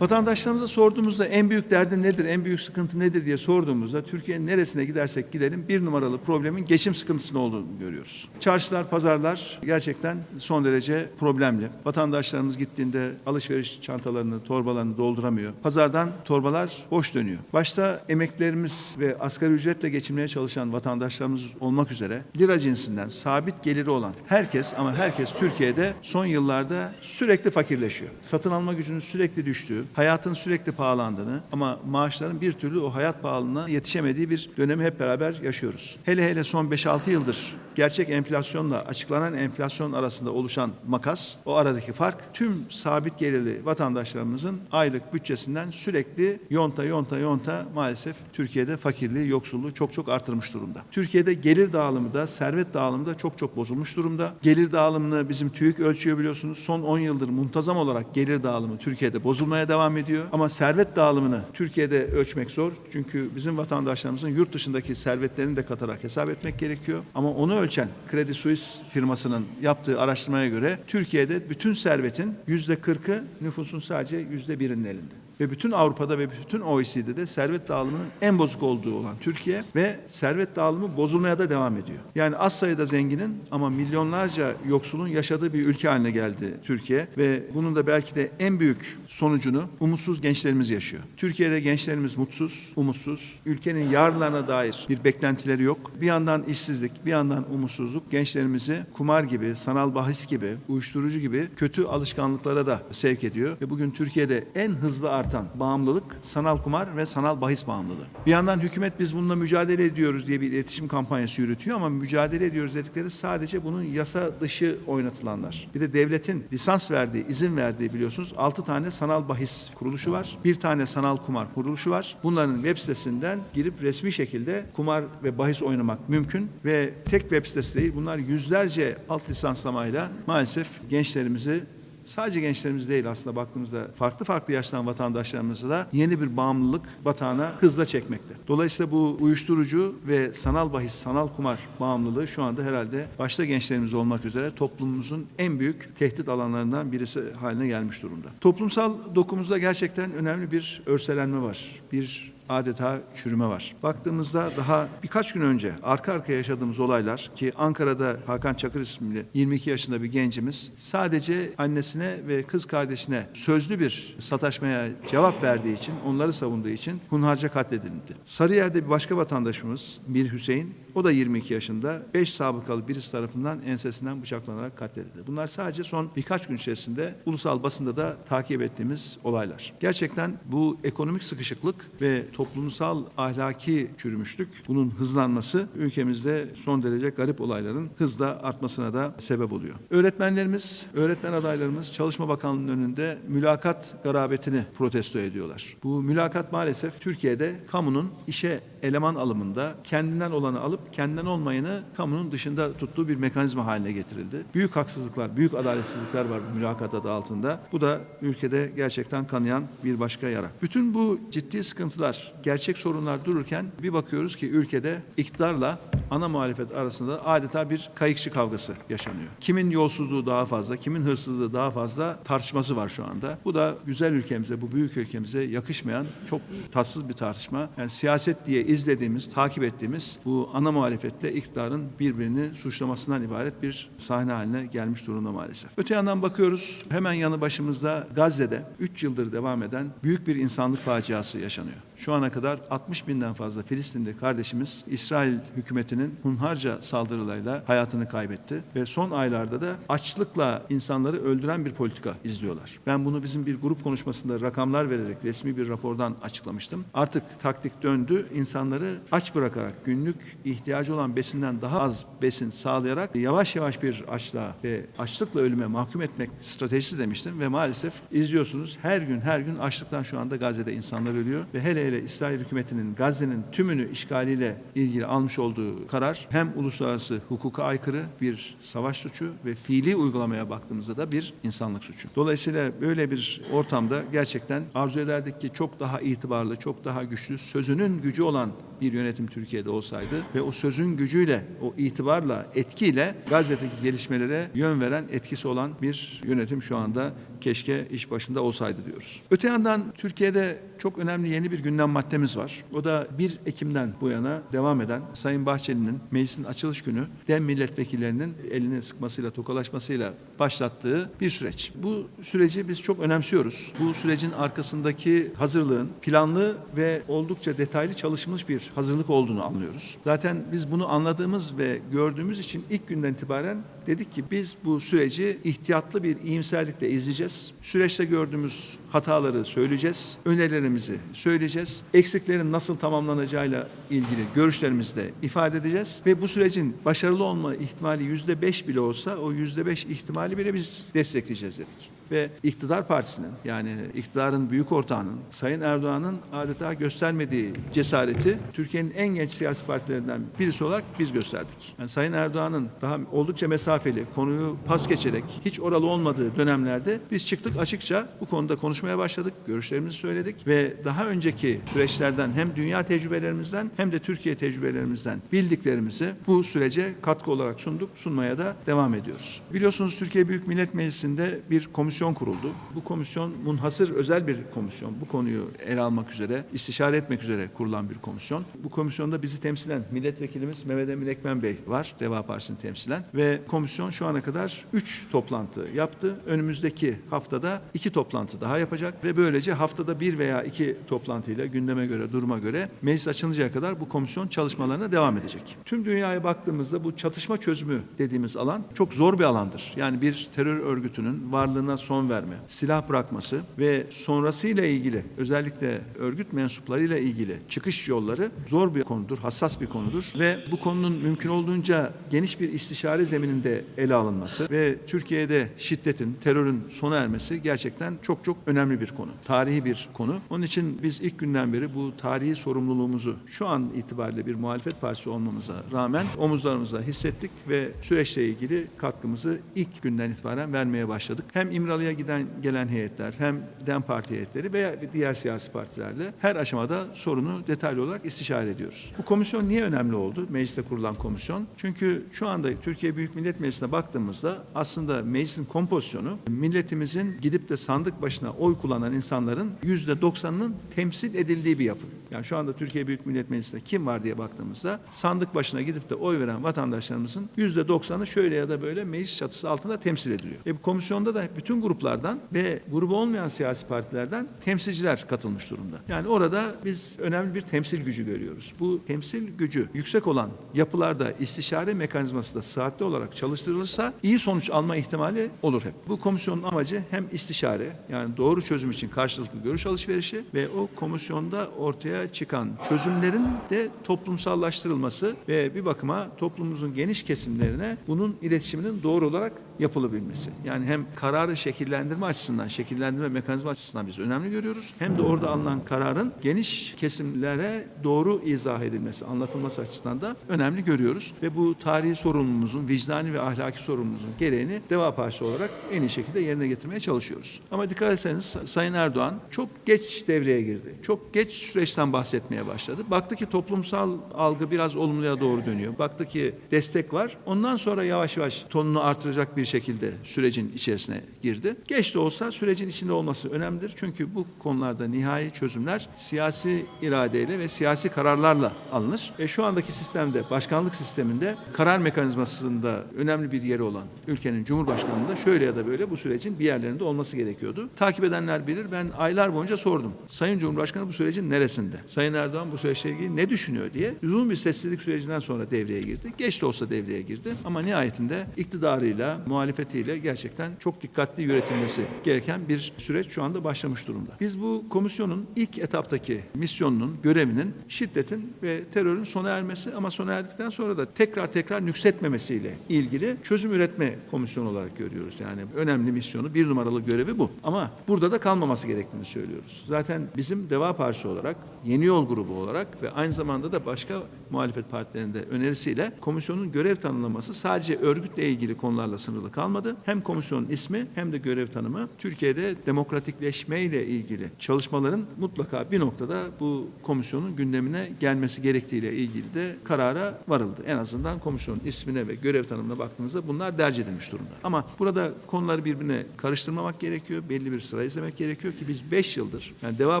Vatandaşlarımıza sorduğumuzda en büyük derdi nedir, en büyük sıkıntı nedir diye sorduğumuzda Türkiye'nin neresine gidersek gidelim bir numaralı problemin geçim sıkıntısının olduğunu görüyoruz. Çarşılar, pazarlar gerçekten son derece problemli. Vatandaşlarımız gittiğinde alışveriş çantalarını, torbalarını dolduramıyor. Pazardan torbalar boş dönüyor. Başta emeklerimiz ve asgari ücretle geçinmeye çalışan vatandaşlarımız olmak üzere lira cinsinden sabit geliri olan herkes ama herkes Türkiye'de son yıllarda sürekli fakirleşiyor. Satın alma gücünün sürekli düştüğü, hayatın sürekli pahalandığını ama maaşların bir türlü o hayat pahalılığına yetişemediği bir dönemi hep beraber yaşıyoruz. Hele hele son 5-6 yıldır gerçek enflasyonla açıklanan enflasyon arasında oluşan makas, o aradaki fark tüm sabit gelirli vatandaşlarımızın aylık bütçesinden sürekli yonta yonta yonta maalesef Türkiye'de fakirliği, yoksulluğu çok çok artırmış durumda. Türkiye'de gelir dağılımı da, servet dağılımı da çok çok bozulmuş durumda. Gelir dağılımını bizim TÜİK ölçüyor biliyorsunuz. Son 10 yıldır muntazam olarak gelir dağılımı Türkiye'de bozulmaya devam ediyor. Ama servet dağılımını Türkiye'de ölçmek zor. Çünkü bizim vatandaşlarımızın yurt dışındaki servetlerini de katarak hesap etmek gerekiyor. Ama onu ölçen Credit Suisse firmasının yaptığı araştırmaya göre Türkiye'de bütün servetin %40'ı nüfusun sadece %1'inin elinde ve bütün Avrupa'da ve bütün OECD'de servet dağılımının en bozuk olduğu olan Türkiye ve servet dağılımı bozulmaya da devam ediyor. Yani az sayıda zenginin ama milyonlarca yoksulun yaşadığı bir ülke haline geldi Türkiye ve bunun da belki de en büyük sonucunu umutsuz gençlerimiz yaşıyor. Türkiye'de gençlerimiz mutsuz, umutsuz. Ülkenin yarınlarına dair bir beklentileri yok. Bir yandan işsizlik, bir yandan umutsuzluk gençlerimizi kumar gibi, sanal bahis gibi, uyuşturucu gibi kötü alışkanlıklara da sevk ediyor. Ve bugün Türkiye'de en hızlı artan bağımlılık sanal kumar ve sanal bahis bağımlılığı. Bir yandan hükümet biz bununla mücadele ediyoruz diye bir iletişim kampanyası yürütüyor ama mücadele ediyoruz dedikleri sadece bunun yasa dışı oynatılanlar. Bir de devletin lisans verdiği, izin verdiği biliyorsunuz 6 tane sanal bahis kuruluşu var. Bir tane sanal kumar kuruluşu var. Bunların web sitesinden girip resmi şekilde kumar ve bahis oynamak mümkün ve tek web sitesi değil bunlar yüzlerce alt lisanslamayla maalesef gençlerimizi sadece gençlerimiz değil aslında baktığımızda farklı farklı yaştan vatandaşlarımızı da yeni bir bağımlılık batağına hızla çekmekte. Dolayısıyla bu uyuşturucu ve sanal bahis, sanal kumar bağımlılığı şu anda herhalde başta gençlerimiz olmak üzere toplumumuzun en büyük tehdit alanlarından birisi haline gelmiş durumda. Toplumsal dokumuzda gerçekten önemli bir örselenme var. Bir adeta çürüme var. Baktığımızda daha birkaç gün önce arka arkaya yaşadığımız olaylar ki Ankara'da Hakan Çakır isimli 22 yaşında bir gencimiz sadece annesine ve kız kardeşine sözlü bir sataşmaya cevap verdiği için, onları savunduğu için hunharca katledildi. Sarıyer'de bir başka vatandaşımız Bir Hüseyin o da 22 yaşında 5 sabıkalı birisi tarafından ensesinden bıçaklanarak katledildi. Bunlar sadece son birkaç gün içerisinde ulusal basında da takip ettiğimiz olaylar. Gerçekten bu ekonomik sıkışıklık ve toplumsal ahlaki çürümüşlük bunun hızlanması ülkemizde son derece garip olayların hızla artmasına da sebep oluyor. Öğretmenlerimiz, öğretmen adaylarımız Çalışma Bakanlığı'nın önünde mülakat garabetini protesto ediyorlar. Bu mülakat maalesef Türkiye'de kamunun işe eleman alımında kendinden olanı alıp kendinden olmayanı kamunun dışında tuttuğu bir mekanizma haline getirildi. Büyük haksızlıklar, büyük adaletsizlikler var bu mülakat adı altında. Bu da ülkede gerçekten kanayan bir başka yara. Bütün bu ciddi sıkıntılar, gerçek sorunlar dururken bir bakıyoruz ki ülkede iktidarla ana muhalefet arasında adeta bir kayıkçı kavgası yaşanıyor. Kimin yolsuzluğu daha fazla, kimin hırsızlığı daha fazla tartışması var şu anda. Bu da güzel ülkemize, bu büyük ülkemize yakışmayan çok tatsız bir tartışma. Yani siyaset diye izlediğimiz, takip ettiğimiz bu ana muhalefetle iktidarın birbirini suçlamasından ibaret bir sahne haline gelmiş durumda maalesef. Öte yandan bakıyoruz hemen yanı başımızda Gazze'de 3 yıldır devam eden büyük bir insanlık faciası yaşanıyor. Şu ana kadar 60 binden fazla Filistinli kardeşimiz İsrail hükümetinin hunharca saldırılarıyla hayatını kaybetti ve son aylarda da açlıkla insanları öldüren bir politika izliyorlar. Ben bunu bizim bir grup konuşmasında rakamlar vererek resmi bir rapordan açıklamıştım. Artık taktik döndü. İnsanları aç bırakarak günlük ihtiyacı olan besinden daha az besin sağlayarak yavaş yavaş bir açlığa ve açlıkla ölüme mahkum etmek stratejisi demiştim ve maalesef izliyorsunuz her gün her gün açlıktan şu anda Gazze'de insanlar ölüyor ve hele hele İsrail hükümetinin Gazze'nin tümünü işgaliyle ilgili almış olduğu karar hem uluslararası hukuka aykırı bir savaş suçu ve fiili uygulamaya baktığımızda da bir insanlık suçu. Dolayısıyla böyle bir ortamda gerçekten arzu ederdik ki çok daha itibarlı, çok daha güçlü, sözünün gücü olan bir yönetim Türkiye'de olsaydı ve o sözün gücüyle, o itibarla, etkiyle Gazze'deki gelişmelere yön veren, etkisi olan bir yönetim şu anda keşke iş başında olsaydı diyoruz. Öte yandan Türkiye'de çok önemli yeni bir gündem maddemiz var. O da 1 Ekim'den bu yana devam eden Sayın Bahçeli'nin meclisin açılış günü dem milletvekillerinin elini sıkmasıyla, tokalaşmasıyla başlattığı bir süreç. Bu süreci biz çok önemsiyoruz. Bu sürecin arkasındaki hazırlığın planlı ve oldukça detaylı çalışılmış bir hazırlık olduğunu anlıyoruz. Zaten biz bunu anladığımız ve gördüğümüz için ilk günden itibaren dedik ki biz bu süreci ihtiyatlı bir iyimserlikle izleyeceğiz. Süreçte gördüğümüz hataları söyleyeceğiz, önerilerimizi söyleyeceğiz. Eksiklerin nasıl tamamlanacağıyla ilgili görüşlerimizi de ifade edeceğiz ve bu sürecin başarılı olma ihtimali yüzde beş bile olsa o yüzde beş ihtimali bile biz destekleyeceğiz dedik ve iktidar partisinin yani iktidarın büyük ortağının Sayın Erdoğan'ın adeta göstermediği cesareti Türkiye'nin en genç siyasi partilerinden birisi olarak biz gösterdik. Yani Sayın Erdoğan'ın daha oldukça mesafeli konuyu pas geçerek hiç oralı olmadığı dönemlerde biz çıktık açıkça bu konuda konuşmaya başladık. Görüşlerimizi söyledik ve daha önceki süreçlerden hem dünya tecrübelerimizden hem de Türkiye tecrübelerimizden bildiklerimizi bu sürece katkı olarak sunduk. Sunmaya da devam ediyoruz. Biliyorsunuz Türkiye Büyük Millet Meclisi'nde bir komisyon kuruldu. Bu komisyon munhasır özel bir komisyon. Bu konuyu ele almak üzere, istişare etmek üzere kurulan bir komisyon. Bu komisyonda bizi temsilen milletvekilimiz Mehmet Emin Ekmen Bey var, Deva Partisi'ni temsilen ve komisyon şu ana kadar 3 toplantı yaptı. Önümüzdeki haftada 2 toplantı daha yapacak ve böylece haftada bir veya iki toplantıyla gündeme göre, duruma göre meclis açılıncaya kadar bu komisyon çalışmalarına devam edecek. Tüm dünyaya baktığımızda bu çatışma çözümü dediğimiz alan çok zor bir alandır. Yani bir terör örgütünün varlığına son verme, silah bırakması ve sonrasıyla ilgili özellikle örgüt mensuplarıyla ilgili çıkış yolları zor bir konudur, hassas bir konudur ve bu konunun mümkün olduğunca geniş bir istişare zemininde ele alınması ve Türkiye'de şiddetin, terörün sona ermesi gerçekten çok çok önemli bir konu. Tarihi bir konu. Onun için biz ilk günden beri bu tarihi sorumluluğumuzu şu an itibariyle bir muhalefet partisi olmamıza rağmen omuzlarımızda hissettik ve süreçle ilgili katkımızı ilk günden itibaren vermeye başladık. Hem İmralı'ya giden gelen heyetler hem DEM Parti heyetleri veya diğer siyasi partilerle her aşamada sorunu detaylı olarak istişare ediyoruz. Bu komisyon niye önemli oldu? Mecliste kurulan komisyon. Çünkü şu anda Türkiye Büyük Millet Meclisi'ne baktığımızda aslında meclisin kompozisyonu milletimizin gidip de sandık başına oy kullanan insanların yüzde doksanının temsil edildiği bir yapı. Yani şu anda Türkiye Büyük Millet Meclisi'nde kim var diye baktığımızda sandık başına gidip de oy veren vatandaşlarımızın yüzde doksanı şöyle ya da böyle meclis çatısı altında temsil ediliyor. E bu komisyonda da bütün gruplardan ve grubu olmayan siyasi partilerden temsilciler katılmış durumda. Yani orada biz önemli bir temsil gücü görüyoruz. Bu temsil gücü yüksek olan yapılarda istişare mekanizması da saatli olarak çalıştırılırsa iyi sonuç alma ihtimali olur hep. Bu komisyonun amacı hem istişare yani doğru çözüm için karşılıklı görüş alışverişi ve o komisyonda ortaya çıkan çözümlerin de toplumsallaştırılması ve bir bakıma toplumumuzun geniş kesimlerine bunun iletişiminin doğru olarak yapılabilmesi. Yani hem kararı şekillendirme açısından, şekillendirme mekanizma açısından biz önemli görüyoruz. Hem de orada alınan kararın geniş kesimlere doğru izah edilmesi, anlatılması açısından da önemli görüyoruz. Ve bu tarihi sorumluluğumuzun, vicdani ve ahlaki sorumluluğumuzun gereğini Deva Partisi olarak en iyi şekilde yerine getirmeye çalışıyoruz. Ama dikkat etseniz Sayın Erdoğan çok geç devreye girdi. Çok geç süreçten bahsetmeye başladı. Baktı ki toplumsal algı biraz olumluya doğru dönüyor. Baktı ki destek var. Ondan sonra yavaş yavaş tonunu artıracak bir şekilde sürecin içerisine girdi. Geç de olsa sürecin içinde olması önemlidir. Çünkü bu konularda nihai çözümler siyasi iradeyle ve siyasi kararlarla alınır. E şu andaki sistemde, başkanlık sisteminde karar mekanizmasında önemli bir yeri olan ülkenin Cumhurbaşkanı'nda şöyle ya da böyle bu sürecin bir yerlerinde olması gerekiyordu. Takip edenler bilir ben aylar boyunca sordum. Sayın Cumhurbaşkanı bu sürecin neresinde? Sayın Erdoğan bu süreçle ilgili ne düşünüyor diye uzun bir sessizlik sürecinden sonra devreye girdi. Geç de olsa devreye girdi. Ama nihayetinde iktidarıyla, muhalefetiyle gerçekten çok dikkatli yönetilmesi gereken bir süreç şu anda başlamış durumda. Biz bu komisyonun ilk etaptaki misyonunun, görevinin şiddetin ve terörün sona ermesi ama sona erdikten sonra da tekrar tekrar nüksetmemesiyle ilgili çözüm üretme komisyonu olarak görüyoruz. Yani önemli misyonu bir numaralı görevi bu. Ama burada da kalmaması gerektiğini söylüyoruz. Zaten bizim Deva Partisi olarak, Yeni Yol grubu olarak ve aynı zamanda da başka muhalefet partilerinde önerisiyle komisyonun görev tanımlaması sadece örgütle ilgili konularla sınırlı kalmadı. Hem komisyonun ismi hem de görev tanımı Türkiye'de demokratikleşme ile ilgili çalışmaların mutlaka bir noktada bu komisyonun gündemine gelmesi gerektiğiyle ilgili de karara varıldı. En azından komisyonun ismine ve görev tanımına baktığımızda bunlar derc edilmiş durumda. Ama burada konuları birbirine karıştırmamak gerekiyor. Belli bir sıra izlemek gerekiyor ki biz 5 yıldır yani Deva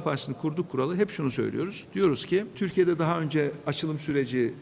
Partisi'ni kurduk kuralı hep şunu söylüyoruz. Diyoruz ki Türkiye'de daha önce açılım süreci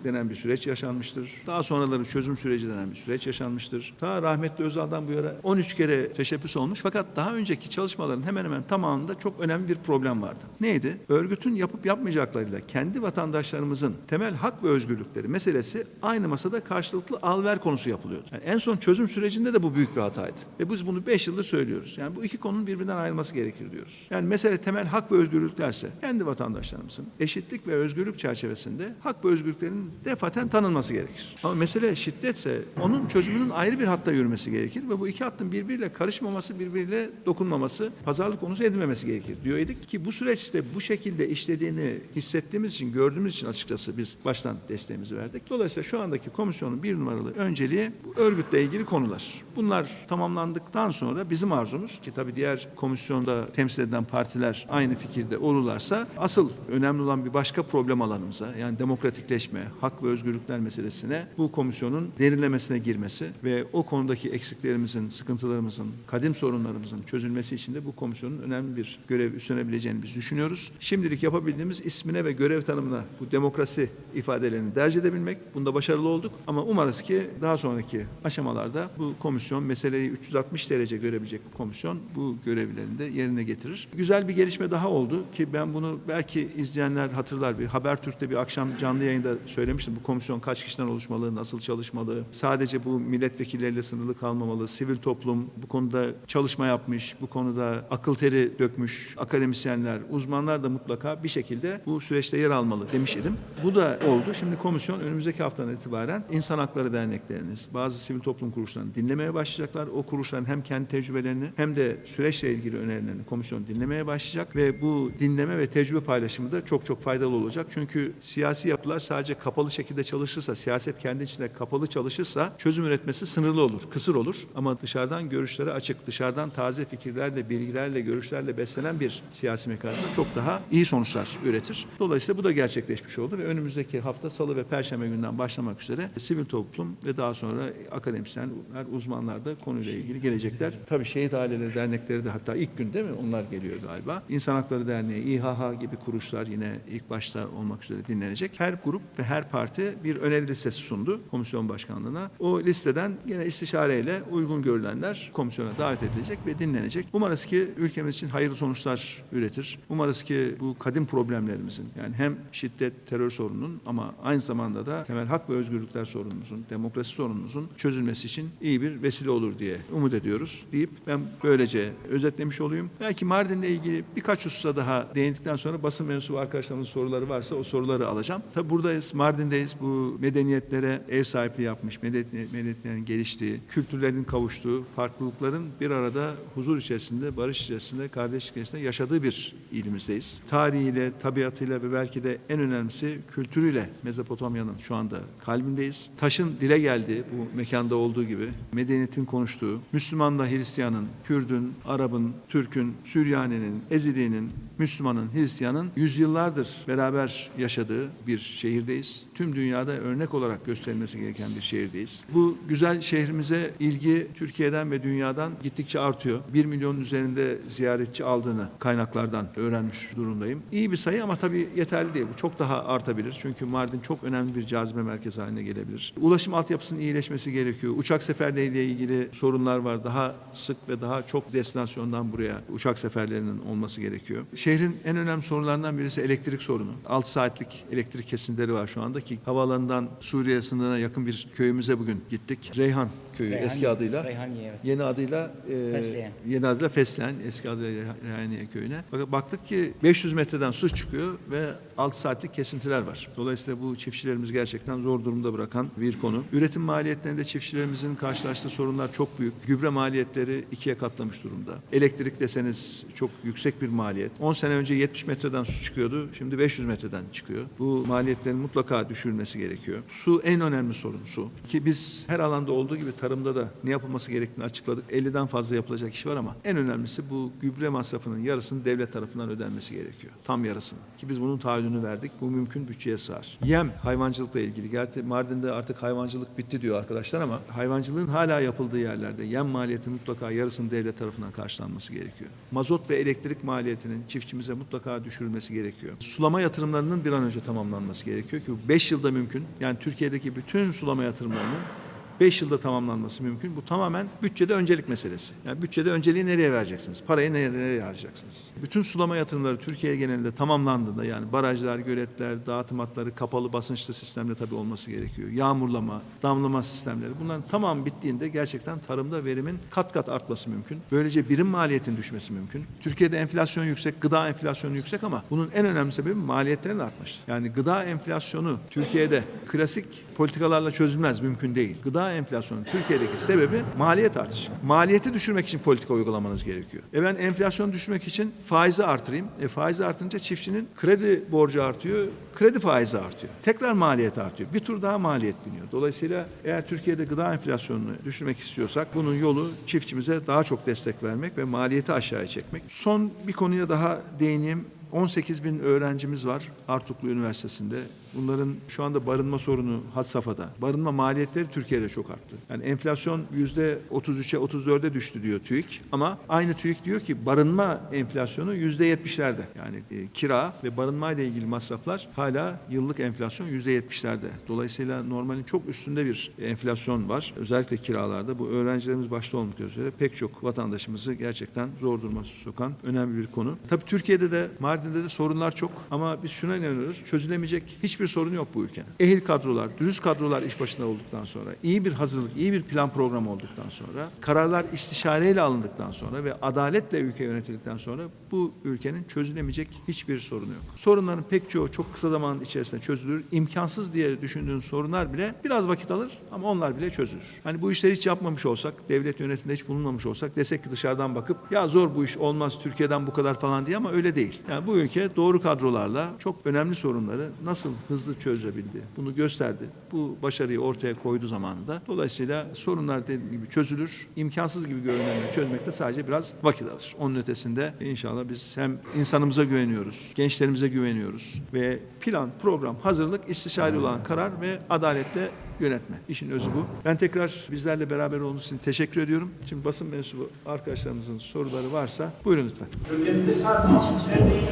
denen bir süreç yaşanmıştır. Daha sonraları çözüm süreci denen bir süreç yaşanmıştır. Ta rahmetli Özal'dan bu yana 13 kere teşebbüs olmuş fakat daha önceki çalışmaların hemen hemen tamamında çok önemli bir problem vardı. Neydi? Örgütün yapıp yapmayacaklarıyla kendi vatandaşlarımızın temel hak ve özgürlükleri meselesi aynı masada karşılıklı al-ver konusu yapılıyordu. Yani en son çözüm sürecinde de bu büyük bir hataydı. Ve biz bunu 5 yıldır söylüyoruz. Yani bu iki konunun birbirinden ayrılması gerekir diyoruz. Yani mesele temel hak ve özgürlüklerse kendi vatandaşlarımızın eşitlik ve özgürlük çerçevesinde hak ve özgürlüklerin defaten tanınması gerekir. Ama mesele şiddetse onun çözümünün ayrı bir hatta yürümesi gerekir ve bu iki hattın birbiriyle karışmaması, birbiriyle dokunmaması, pazarlık konusu edilmemesi gerekir diyor idik ki bu süreçte bu şekilde işlediğini hissettiğimiz için, gördüğümüz için açıkçası biz baştan desteğimizi verdik. Dolayısıyla şu andaki komisyonun bir numaralı önceliği bu örgütle ilgili konular. Bunlar tamamlandıktan sonra bizim arzumuz ki tabii diğer komisyonda temsil edilen partiler aynı fikirde olurlarsa asıl önemli olan bir başka problem alanımıza yani demokratikleşme, hak ve özgürlükler meselesine bu komisyonun derinlemesine girmesi ve o konudaki eksiklerimizin, sıkıntılarımızın, kadim sorunlarımızın çözülmesi için de bu komisyonun önemli bir görev üstlenebileceğini biz düşünüyoruz. Şimdilik yapabildiğimiz ismine ve görev tanımına bu demokrasi ifadelerini derc edebilmek. Bunda başarılı olduk ama umarız ki daha sonraki aşamalarda bu komisyon meseleyi 360 derece görebilecek bu komisyon bu görevlerini de yerine getirir. Güzel bir gelişme daha oldu ki ben bunu belki izleyenler hatırlar bir Habertürk'te bir akşam canlı yayında söylemiştim. Bu komisyon kaç kişiden oluşmalı, nasıl çalışmalı, sadece bu milletvekilleriyle sınırlı kalmamalı, sivil toplum bu konuda çalışma yapmış, bu konuda akıl teri dökmüş akademisyenler, uzmanlar da mutlaka bir şekilde bu süreçte yer almalı demiş idim. Bu da oldu. Şimdi komisyon önümüzdeki haftadan itibaren insan hakları dernekleriniz, bazı sivil toplum kuruluşlarını dinlemeye başlayacaklar. O kuruluşların hem kendi tecrübelerini hem de süreçle ilgili önerilerini komisyon dinlemeye başlayacak ve bu dinleme ve tecrübe paylaşımı da çok çok faydalı olacak. Çünkü siyasi yapılar sadece kapalı şekilde çalışırsa, siyaset kendi içinde kapalı çalışırsa çözüm üretmesi sınırlı olur, kısır olur. Ama dışarıdan görüşlere açık, dışarıdan taze fikirlerle, bilgilerle, görüşlerle beslenen bir siyasi mekanizma çok daha iyi sonuçlar üretir. Dolayısıyla bu da gerçekleşmiş oldu ve önümüzdeki hafta salı ve perşembe günden başlamak üzere sivil toplum ve daha sonra akademisyenler, uzmanlar da konuyla ilgili gelecekler. Tabii şehit aileleri dernekleri de hatta ilk gün değil mi? Onlar geliyor galiba. İnsan Hakları Derneği, İHH gibi kuruluşlar yine ilk başta olmak üzere dinlenecek. Her grup ve her parti bir öneri listesi sundu komisyon başkanlığına. O listeden yine istişareyle uygun görülenler komisyona davet edilecek ve dinlenecek. Umarız ki ülkemiz için hayırlı sonuçlar üretir. Umarız ki bu kadim problemlerimizin yani hem şiddet, terör sorununun ama aynı zamanda da temel hak ve özgürlükler sorunumuzun, demokrasi sorunumuzun çözülmesi için iyi bir vesile olur diye umut ediyoruz deyip ben böylece özetlemiş olayım. Belki Mardin'le ilgili birkaç hususa daha değindikten sonra basın mensubu arkadaşlarımızın soruları varsa o soruları alacağım. Tabi buradayız, Mardin'deyiz. Bu medeniyetlere ev sahipliği yapmış, medeniyet, medeniyetlerin geliştiği, kültürlerin kavuştuğu, farklılıkların bir arada huzur içerisinde, barış içerisinde, kardeşlik içerisinde yaşadığı bir ilimizdeyiz. Tarihiyle, tabiatıyla ve belki de en önemlisi kültürüyle Mezopotamya'nın şu anda kalbindeyiz. Taşın dile geldiği bu mekanda olduğu gibi medeniyetin konuştuğu, Müslümanla Hristiyanın, Kürdün, Arap'ın, Türk'ün, Süryani'nin, Ezidi'nin, Müslümanın, Hristiyanın yüzyıllardır beraber yaşadığı bir şehirdeyiz. Tüm dünyada örnek olarak gösterilmesi gereken bir şehirdeyiz. Bu güzel şehrimize ilgi Türkiye'den ve dünyadan gittikçe artıyor. 1 milyonun üzerinde ziyaretçi aldığını kaynaklardan öğrenmiş durumdayım. İyi bir sayı ama tabii yeterli değil. Bu çok daha artabilir. Çünkü Mardin çok önemli bir cazibe merkezi haline gelebilir. Ulaşım altyapısının iyileşmesi gerekiyor. Uçak seferleriyle ilgili sorunlar var. Daha sık ve daha çok destinasyondan buraya uçak seferlerinin olması gerekiyor. Şehrin en önemli sorunlarından birisi elektrik sorunu. 6 saatlik elektrik kesintileri var şu anda ki havaalanından Suriye sınırına yakın bir köyümüze bugün gittik. Reyhan köyü Reyhaniye, eski adıyla. Reyhaniye, evet. Yeni adıyla e, Fesleğen. yeni adıyla Fesleğen, eski adıyla Reyhaniye köyüne. Fakat baktık ki 500 metreden su çıkıyor ve 6 saatlik kesintiler var. Dolayısıyla bu çiftçilerimiz gerçekten zor durumda bırakan bir konu. Üretim maliyetlerinde çiftçilerimizin karşılaştığı sorunlar çok büyük. Gübre maliyetleri ikiye katlamış durumda. Elektrik deseniz çok yüksek bir maliyet. 10 sene önce 70 metreden su çıkıyordu. Şimdi 500 metreden çıkıyor. Bu maliyetlerin mutlaka düşürülmesi gerekiyor. Su en önemli sorun su. Ki biz her alanda olduğu gibi tarımda da ne yapılması gerektiğini açıkladık. 50'den fazla yapılacak iş var ama en önemlisi bu gübre masrafının yarısının devlet tarafından ödenmesi gerekiyor. Tam yarısını. Ki biz bunun taahhüdünü verdik. Bu mümkün bütçeye sığar. Yem hayvancılıkla ilgili. Gerçi Mardin'de artık hayvancılık bitti diyor arkadaşlar ama hayvancılığın hala yapıldığı yerlerde yem maliyeti mutlaka yarısının devlet tarafından karşılanması gerekiyor. Mazot ve elektrik maliyetinin çiftçimize mutlaka düşürülmesi gerekiyor. Sulama yatırımlarının bir an önce tamamlanması gerekiyor ki 5 yılda mümkün. Yani Türkiye'deki bütün sulama yatırımlarının 5 yılda tamamlanması mümkün. Bu tamamen bütçede öncelik meselesi. Yani bütçede önceliği nereye vereceksiniz? Parayı nereye, nereye harcayacaksınız? Bütün sulama yatırımları Türkiye genelinde tamamlandığında yani barajlar, göletler, dağıtım hatları, kapalı basınçlı sistemde tabii olması gerekiyor. Yağmurlama, damlama sistemleri bunların tamam bittiğinde gerçekten tarımda verimin kat kat artması mümkün. Böylece birim maliyetin düşmesi mümkün. Türkiye'de enflasyon yüksek, gıda enflasyonu yüksek ama bunun en önemli sebebi maliyetlerin artması. Yani gıda enflasyonu Türkiye'de klasik politikalarla çözülmez, mümkün değil. Gıda enflasyonu Türkiye'deki sebebi maliyet artışı. Maliyeti düşürmek için politika uygulamanız gerekiyor. E ben enflasyonu düşürmek için faizi artırayım. E faizi artınca çiftçinin kredi borcu artıyor, kredi faizi artıyor. Tekrar maliyet artıyor. Bir tur daha maliyet biniyor. Dolayısıyla eğer Türkiye'de gıda enflasyonunu düşürmek istiyorsak bunun yolu çiftçimize daha çok destek vermek ve maliyeti aşağıya çekmek. Son bir konuya daha değineyim. 18 bin öğrencimiz var Artuklu Üniversitesi'nde. Bunların şu anda barınma sorunu had safhada. Barınma maliyetleri Türkiye'de çok arttı. Yani enflasyon yüzde 33'e 34'e düştü diyor TÜİK. Ama aynı TÜİK diyor ki barınma enflasyonu yüzde 70'lerde. Yani e, kira ve barınma ilgili masraflar hala yıllık enflasyon yüzde 70'lerde. Dolayısıyla normalin çok üstünde bir enflasyon var. Özellikle kiralarda. Bu öğrencilerimiz başta olmak üzere pek çok vatandaşımızı gerçekten zor duruma sokan önemli bir konu. Tabii Türkiye'de de Mardin'de de sorunlar çok ama biz şuna inanıyoruz. Çözülemeyecek hiçbir sorun yok bu ülkenin. Ehil kadrolar, dürüst kadrolar iş başında olduktan sonra, iyi bir hazırlık, iyi bir plan programı olduktan sonra, kararlar istişareyle alındıktan sonra ve adaletle ülke yönetildikten sonra bu ülkenin çözülemeyecek hiçbir sorunu yok. Sorunların pek çoğu çok kısa zaman içerisinde çözülür. İmkansız diye düşündüğün sorunlar bile biraz vakit alır ama onlar bile çözülür. Hani bu işleri hiç yapmamış olsak, devlet yönetiminde hiç bulunmamış olsak desek ki dışarıdan bakıp ya zor bu iş olmaz Türkiye'den bu kadar falan diye ama öyle değil. Yani bu ülke doğru kadrolarla çok önemli sorunları nasıl hızlı çözebildi bunu gösterdi. Bu başarıyı ortaya koydu zamanında. Dolayısıyla sorunlar dediğim gibi çözülür. İmkansız gibi görünenleri çözmekte sadece biraz vakit alır. Onun ötesinde inşallah biz hem insanımıza güveniyoruz, gençlerimize güveniyoruz ve plan, program, hazırlık, istişare olan karar ve adaletle yönetme. İşin özü bu. Ben tekrar bizlerle beraber olduğunuz için teşekkür ediyorum. Şimdi basın mensubu arkadaşlarımızın soruları varsa buyurun lütfen. Bölgemizde sadece değil,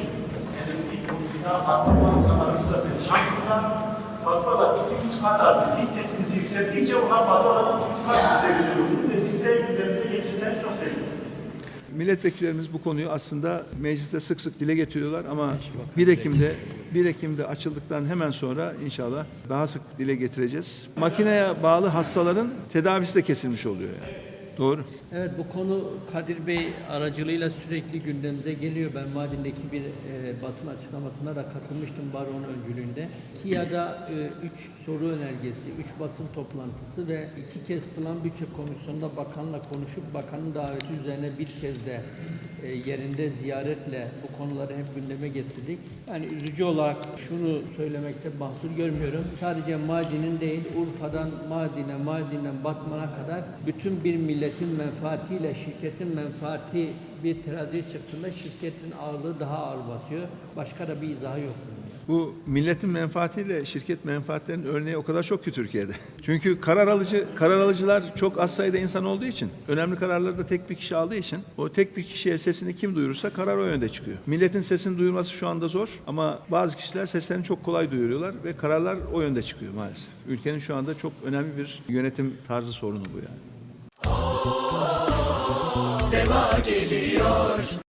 emeklilik konusunda hasta insanlarımız da şartlar faturalar iki üç kat arttı. Biz sesimizi yükseltince onlar faturalar iki üç kat bize geliyor. Bunu da listeyi gündemimize getirirseniz çok sevinirim. Milletvekillerimiz bu konuyu aslında mecliste sık sık dile getiriyorlar ama 1 Ekim'de 1 Ekim'de açıldıktan hemen sonra inşallah daha sık dile getireceğiz. Makineye bağlı hastaların tedavisi de kesilmiş oluyor yani. Doğru. Evet bu konu Kadir Bey aracılığıyla sürekli gündemimize geliyor. Ben Mardin'deki bir e, basın açıklamasına da katılmıştım baron öncülüğünde. İki ya da e, üç soru önergesi, üç basın toplantısı ve iki kez plan bütçe komisyonunda bakanla konuşup bakanın daveti üzerine bir kez de e, yerinde ziyaretle bu konuları hep gündeme getirdik. Yani üzücü olarak şunu söylemekte mahsur görmüyorum. Sadece Mardin'in değil Urfa'dan Mardin'e, Mardin'den Batman'a kadar bütün bir milletin menfaatiyle şirketin menfaati bir teraziye çıktığında şirketin ağırlığı daha ağır basıyor. Başka da bir izahı yok. Bu milletin menfaatiyle şirket menfaatlerinin örneği o kadar çok ki Türkiye'de. Çünkü karar alıcı karar alıcılar çok az sayıda insan olduğu için, önemli kararları da tek bir kişi aldığı için o tek bir kişiye sesini kim duyurursa karar o yönde çıkıyor. Milletin sesini duyurması şu anda zor ama bazı kişiler seslerini çok kolay duyuruyorlar ve kararlar o yönde çıkıyor maalesef. Ülkenin şu anda çok önemli bir yönetim tarzı sorunu bu yani. Deva geliyor